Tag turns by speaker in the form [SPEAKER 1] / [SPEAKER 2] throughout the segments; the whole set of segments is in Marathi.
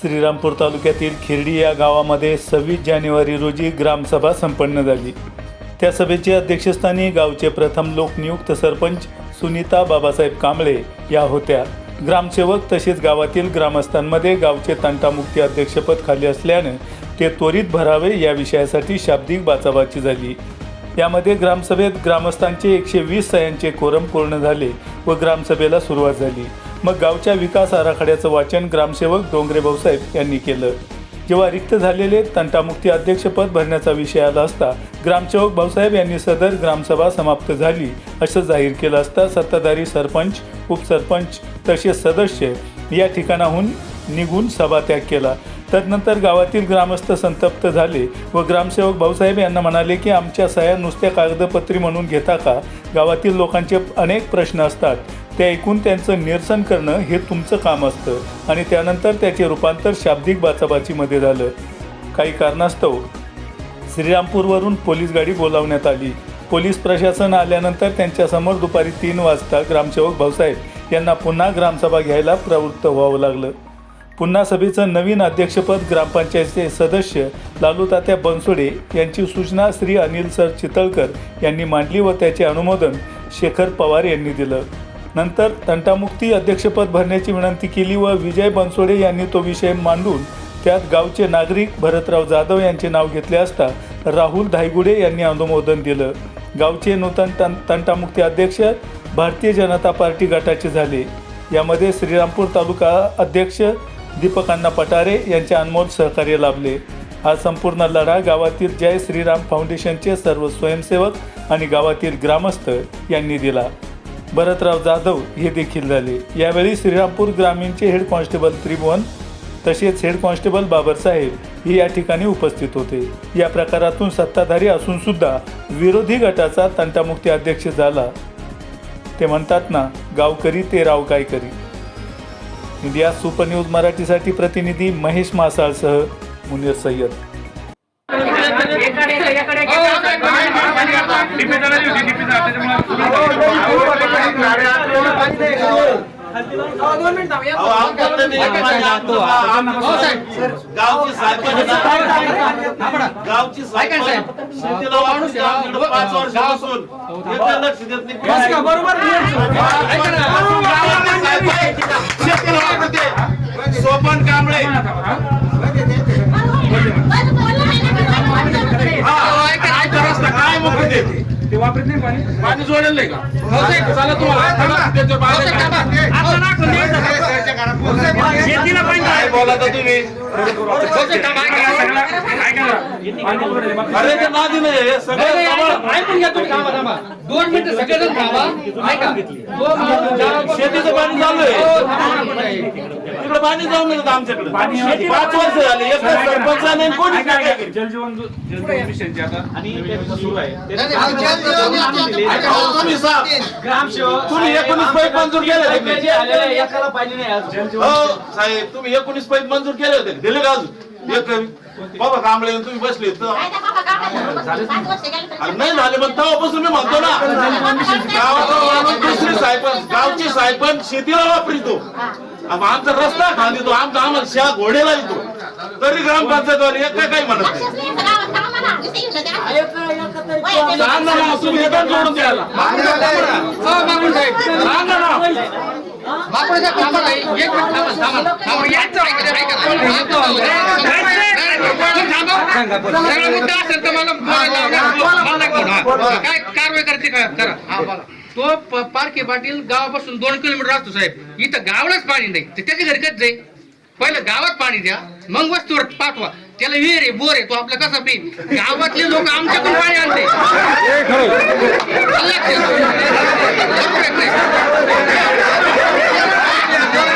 [SPEAKER 1] श्रीरामपूर तालुक्यातील खिरडी या गावामध्ये सव्वीस जानेवारी रोजी ग्रामसभा संपन्न झाली. त्या सभेचे अध्यक्षस्थानी गावचे प्रथम लोकनियुक्त सरपंच सुनीता बाबासाहेब कांबळे या होत्या. ग्रामसेवक तसेच गावातील ग्रामस्थांमध्ये गावचे तंटामुक्ती अध्यक्षपद खाली असल्यानं ते त्वरित भरावे या विषयासाठी शाब्दिक बाचाबाची झाली. यामध्ये ग्रामसभेत ग्रामस्थांचे एकशे वीस सह्यांचे कोरम पूर्ण झाले व ग्रामसभेला सुरुवात झाली. मग गावच्या विकास आराखड्याचं वाचन ग्रामसेवक डोंगरे भाऊसाहेब यांनी केलं. जेव्हा रिक्त झालेले तंटामुक्ती अध्यक्षपद भरण्याचा विषय आला असता ग्रामसेवक भाऊसाहेब यांनी सदर ग्रामसभा समाप्त झाली असं जाहीर केलं असता सत्ताधारी सरपंच उपसरपंच तसेच सदस्य या ठिकाणाहून निघून सभात्याग केला. तदनंतर गावातील ग्रामस्थ संतप्त झाले व ग्रामसेवक भाऊसाहेब यांना म्हणाले की आमच्या सह्या नुसत्या कागदपत्री म्हणून घेता का? गावातील लोकांचे अनेक प्रश्न असतात. ते ऐकून त्यांचं निरसन करणं हे तुमचं काम असतं. आणि त्यानंतर त्याचे रूपांतर शाब्दिक बाचाबाचीमध्ये झालं. काही कारणास्तव श्रीरामपूरवरून पोलीस गाडी बोलावण्यात आली. पोलीस प्रशासन आल्यानंतर त्यांच्यासमोर दुपारी तीन वाजता ग्रामसेवक भाऊसाहेब यांना पुन्हा ग्रामसभा घ्यायला प्रवृत्त व्हावं लागलं. पुन्हा सभेचं नवीन अध्यक्षपद ग्रामपंचायतचे सदस्य लालू तात्या बनसोडे यांची सूचना श्री अनिल सर चितळकर यांनी मांडली व त्याचे अनुमोदन शेखर पवार यांनी दिलं. नंतर तंटामुक्ती अध्यक्षपद भरण्याची विनंती केली व विजय बनसोडे यांनी तो विषय मांडून त्यात गावचे नागरिक भरतराव जाधव यांचे नाव घेतले असता राहुल धायगुडे यांनी अनुमोदन दिलं. गावचे नूतन तन तंटामुक्ती अध्यक्ष भारतीय जनता पार्टी गटाचे झाले. यामध्ये श्रीरामपूर तालुका अध्यक्ष दीपकांना पटारे यांचे अनमोल सहकार्य लाभले. हा संपूर्ण लढा गावातील जय श्रीराम फाउंडेशनचे सर्व स्वयंसेवक आणि गावातील ग्रामस्थ यांनी दिला. भरतराव जाधव हे देखील झाले. यावेळी श्रीरामपूर ग्रामीणचे हेड कॉन्स्टेबल त्रिभुवन तसेच हेड कॉन्स्टेबल बाबरसाहेब हे या ठिकाणी उपस्थित होते. या प्रकारातून सत्ताधारी असून सुद्धा विरोधी गटाचा तंटामुक्ती अध्यक्ष झाला. ते म्हणतात ना गावकरी ते राव काय करी इंडिया सुपर न्यूज मराठीसाठी प्रतिनिधी महेश मासाळसह मुनीर सय्यद.
[SPEAKER 2] गावची गावची पाच वर्षापासून एकदा लक्ष देत नाही. शेतीला वापरते सोपन कांबळे हा, काय तर रस्ता काय मग देते
[SPEAKER 3] ते वापरत नाही पाणी
[SPEAKER 2] पाणी जोडेल नाही का? चला तुम्हाला त्याच्या बाहेर
[SPEAKER 3] शेतीला पाणी
[SPEAKER 2] काय बोला आता तुम्ही
[SPEAKER 3] पाणी जोडेल मग.
[SPEAKER 2] अरे ते नादी नाही सगळं सांभाळ.
[SPEAKER 4] ऐकून घ्या तुम्ही. थांबा थांबा. दोन मिनिटं सगळेजण थांबा. ऐका. तो माणूस
[SPEAKER 2] शेतीचं पाणी चालू आहे.
[SPEAKER 4] हो, आहे.
[SPEAKER 2] तिकडे पाणी जाऊन आमच्याकडे.
[SPEAKER 3] पाणी-
[SPEAKER 2] पाच वर्ष झाले.
[SPEAKER 3] काय
[SPEAKER 2] केलं?
[SPEAKER 3] जलजीवन जलजीवन मिशनचे आता आणि योजना सुरू आहे.
[SPEAKER 2] ऐका, हो, तुम्ही साहेब तुम्ही एकोणीस पाईप मंजूर केले होते. हो साहेब तुम्ही एकोणीस पाईप मंजूर केले होते. दिले का अजून? एक बाबा कांबळे तुम्ही बसले तर अरे नाही झाले मग तेव्हापासून मी म्हणतो ना गावाचा माणूस दुसरी सायपन गावची सायपन शेतीला वापरितो आम- आमचा रस्ता खांदितो आमचा आम्हाला शहा घोडेला येतो तरी ग्रामपंचायतवाले एक काय काही म्हणत नाही सांगा ना तुम्ही येतात जोडून द्यायला
[SPEAKER 4] हो, मागून.
[SPEAKER 2] सांगा ना
[SPEAKER 4] मागून साहेब, थांबा ना. एक सगळा मुद्दा असेल तर मला बोलायला लावा. मला. हा. काय कारवाई करते का? करा. तो प- पारखे पाटील गावापासून दोन किलोमीटर असतो साहेब. इथं गावालाच पाणी नाही. तर त्याच्या घरी कच जाईल? पहिलं गावात पाणी द्या मग वस्तूवर पाठवा. त्याला विहीर आहे बोर आहे तो आपला कसा पी गावातले लोक आमच्याकडून पाणी आणते. लक्षात ठेवा. बरोबर आहे की नाही?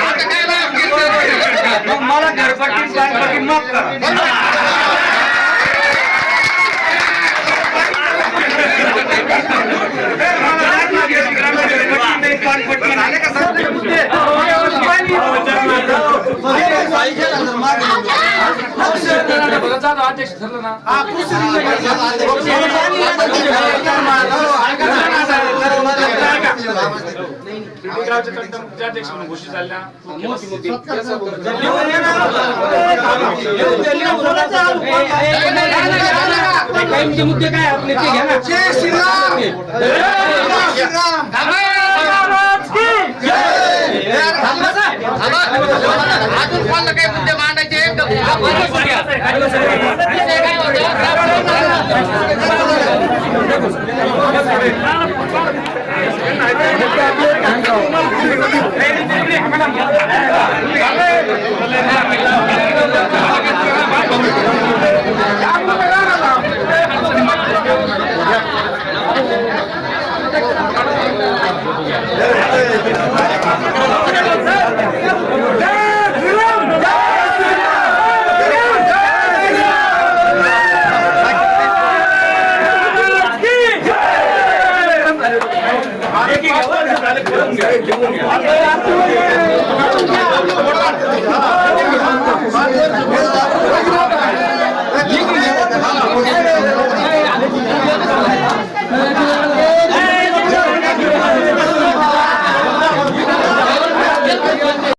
[SPEAKER 4] आता काय लाभ घेतलं?
[SPEAKER 3] मला घरपट्टी दानपट्टी माफ करा अध्यक्ष म्हणून घोषित झाल्या
[SPEAKER 4] काही मुद्दे काय आपले ते घ्या ना अजून कोणाला काही मुद्दे मांडायचे Hey,